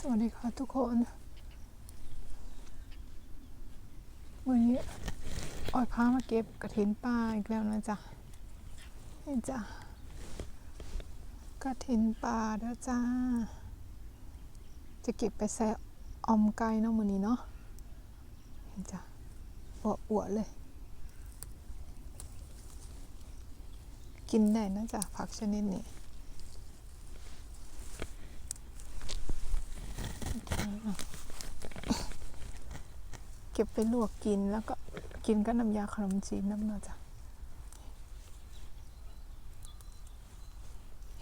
สวัสดีค่ะทุกคน วันนี้ออยพามาเก็บกระถินป่าอีกแล้วนะจ๊ะนี่จ้ะกระถินป่าเด้อจ้า จะเก็บไปใส่ออมไก่เนาะมื้อนี้เนาะนี่จ้ะอวดๆเลย กินได้นะจ๊ะผักชนิดนี้ เก็บไปลวกกินแล้วก็กินกับน้ำยาขนมจีนน้ำเนาะจ้ะ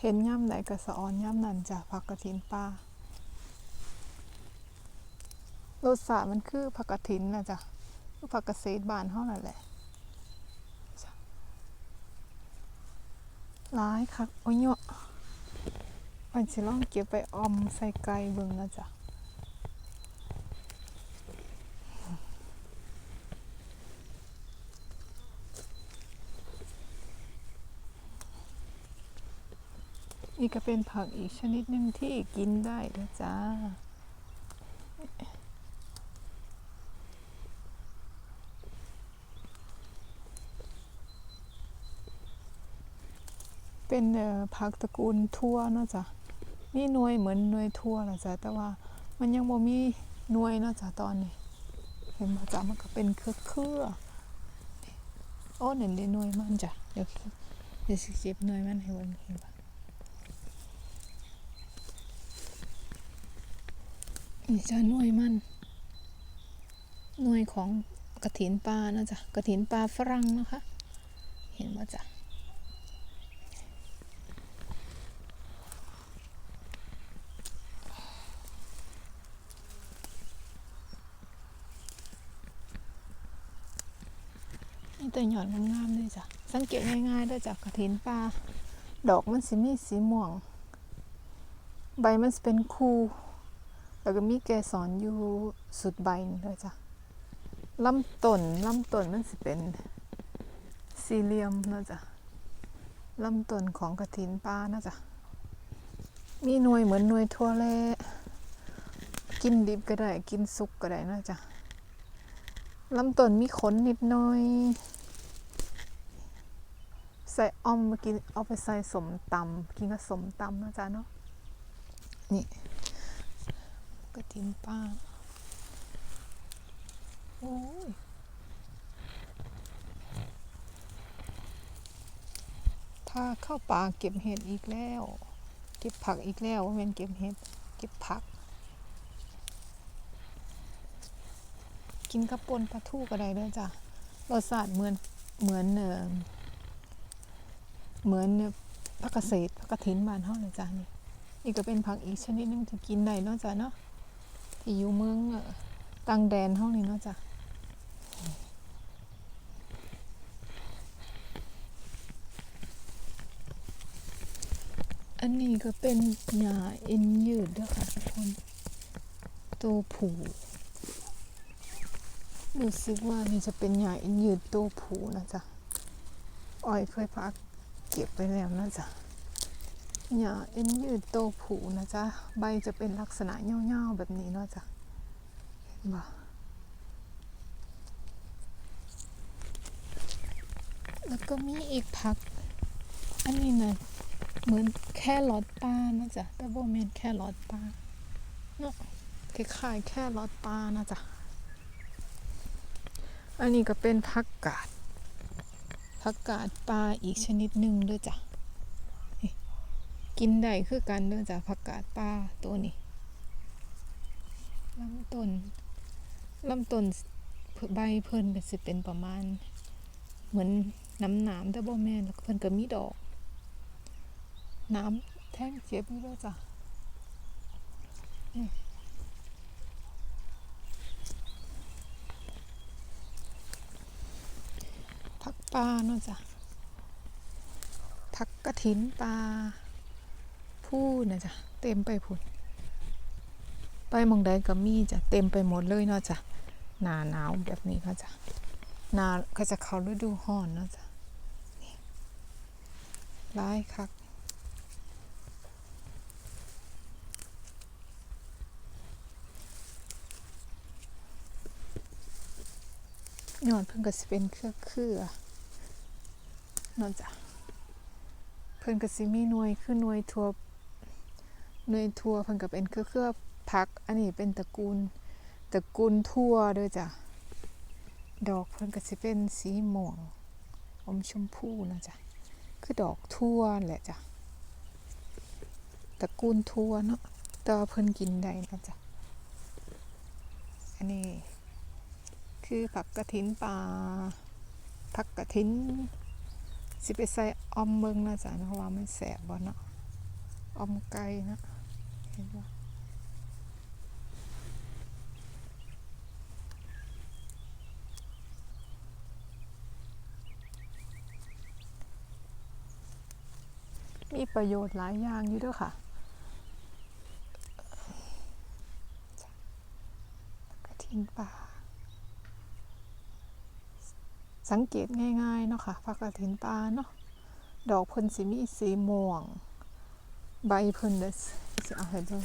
เห็นย่ำไหนกระสะออนย่ำนั่นจ้ะผักกระถินปลารสชาติมันคือผักกระถินนะจ๊ะผักกระเศษบานเท่านั้นแหละร้ายคักโอ้ยเนาะมันสิลองเก็บไปออมใส่ไก่เบิ่งนะจ๊ะ นี่ก็เป็นผักอีกชนิดหนึ่งที่กินได้นะจ้า เป็นผักตระกูลทั่วนาะจ้ะมีหน่วยเหมือนหน่วยทั่วนะจ๊ะแต่ว่ามันยังบ่มีหน่วยนาะจ้ะตอนนี้ เห็นบ่จ้ะมันก็เป็นเครือเครือโอ้เนี่ยได้หน่วยมันจ้ะเดี๋ยวเดี๋ยวสิเก็บหน่วยมันให้เบิ่งเห็นบ่ นี่จะหน่วยมันหน่วยของกระถินปลานะจ๊ะกระถินปลาฝรั่งนะคะ เห็นว่าจ๊ะนี่แต่หย่อนงามๆเลยจ้ะ สังเกตง่ายๆด้วยจ้ะกระถินปลา ดอกมันสิมีสีม่วง ใบมันเป็นคู แล้วก็มีแกสอนอยู่สุดใบนี่เลยจ้ะลำต้นลำต้นมันสิเป็นสี่เหลี่ยมนะจ้ะลำต้นของกระถินปลานะจ๊ะมีหน่วยเหมือนหน่วยทั่วแลกินดิบก็ได้ กินสุกก็ได้นะจ๊ะลำต้นมีขนนิดหน่อย ใส่อ้อมมากินเอาไปใส่สมตำกินกับสมตำนะจ๊ะเนาะนี่ กระถินป้า โอ้ยพาเข้าป่าเก็บเห็ดอีกแล้ว เก็บผักอีกแล้วว่าแม่นเก็บเห็ด เก็บผัก กินกระปนปลาทูก็ได้เด้วยจ้ะรสชาติเหมือนเหมือนเออเหมือนผักเกษตรผักกระถินบ้านเฮาเลยจ้ะนี่ นี่ก็เป็นผักอีกชนิดหนึงที่กินได้เนาะจ้ะเนาะ ที่อยู่เมืองต่างแดนห้องนี้เนาะจ้ะอันนี้ก็เป็นหญ้าเอ็นยืดด้วยค่ะทุกคนตัวผูรู้สึกว่านี่จะเป็นหญ้าเอ็นยืดตัวผูนะจ๊ะอ้อยเคยพักเก็บไปแล้วนะจ๊ะ หญ้าเอ็นยืดโตผูนะจ๊ะ ใบจะเป็นลักษณะเงาๆแบบนี้เนาะจ๊ะ เห็นบ่แล้วก็มีอีกผัก อันนี้นะเหมือนแค่รอดปลานะจ๊ะ แต่บ่แม่นแค่รอดปลาเนาะคล้ายๆแค่รอดปลานะจ๊ะ อันนี้ก็เป็นผักกาดผักกาดปลาอีกชนิดหนึ่งด้วยจ้ะ กินได้คือกันเนื่องจากผักกาดป่าตัวนี้ลำต้นลำต้นใบเพิ่นก็สิเป็นประมาณ เหมือนน้ำหนามแต่บ่แม่นแล้วเพิ่นก็มีดอก น้ำแท่งเจ็บอยู่ด้วยจ้ะผักปลาเนาะจ้ะผักกระถินปลา พูนนะจ๊ะเต็มไปพูนไปมองได้ก็มีจ้ะเต็มไปหมดเลยเนาะจ้ะหนาหนาวแบบนี้ก็จะหนาก็จะเข้าฤดูห่อนเนาะจ้ะนี่ร้ายคักนอนเพิ่งก็สิเป็นเครือเครือนอนจ้ะเพิ่งก็สิมีหน่วยคือหน่วยทั่ว หน่วยทัวเพิ่นก็เป็นเครือเครือๆผัก อันนี้เป็นตระกูลตระกูลทั่วเด้อจ้ะดอกเพิ่นก็สิเป็นสีม่วงอมชมพูนะจ้ะคือดอกทั่วนแหละจ้ะตระกูลทั่วเนาะต่ว่าเพิ่นกินได้นะจ้ะอันนี้ คือผักกระถินป่าผักกระถินสิไปใส่อมเมืองนะจ๊ะเพราะว่ามันแสบบ่เนาะอมไก่นะ ห็นบ่มีประโยชน์หลายอย่างอยู่ด้วยค่ะกระถินป่า สังเกตง่ายๆเนาะค่ะผักกระถินปลาเนาะ ดอกเพิ่นสิมีสีม่วง ใบเพิ่นเด้อสิเอาให้ดูน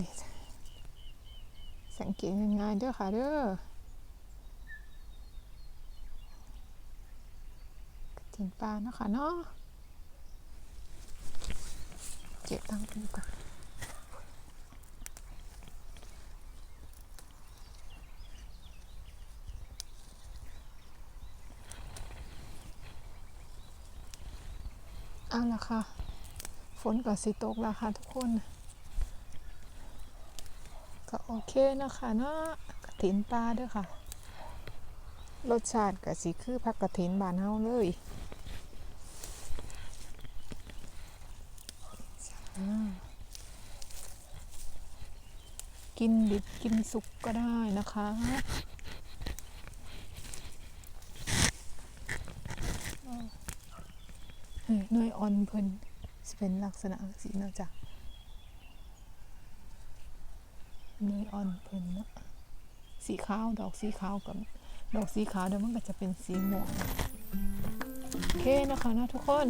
นี้จ้ะสังเกตง่ายๆเด้อค่ะเด้อถินปลาเนาะค่ะเนาะเก็บตั้งปูก่อนเอา ละค่ะฝนก็สิตกแล้วค่ะทุกคน ก็โอเคนะคะเนาะกระถินปลาเด้วยค่ะ รสชาติก็สิคือผักกระถินบานเฮาเลยกินดิบกินสุกก็ได้นะคะเฮ้ย หน้อยอ่อนเพิ่นจะเป็นลักษณะสีเนาะจ้ะหน้อยอ่อนเพิ่นเนาะสีขาวดอกสีขาวกับดอกสีขาวเดี๋ยวมันก็จะเป็นสีม่วงโอเคนะคะนะทุกคน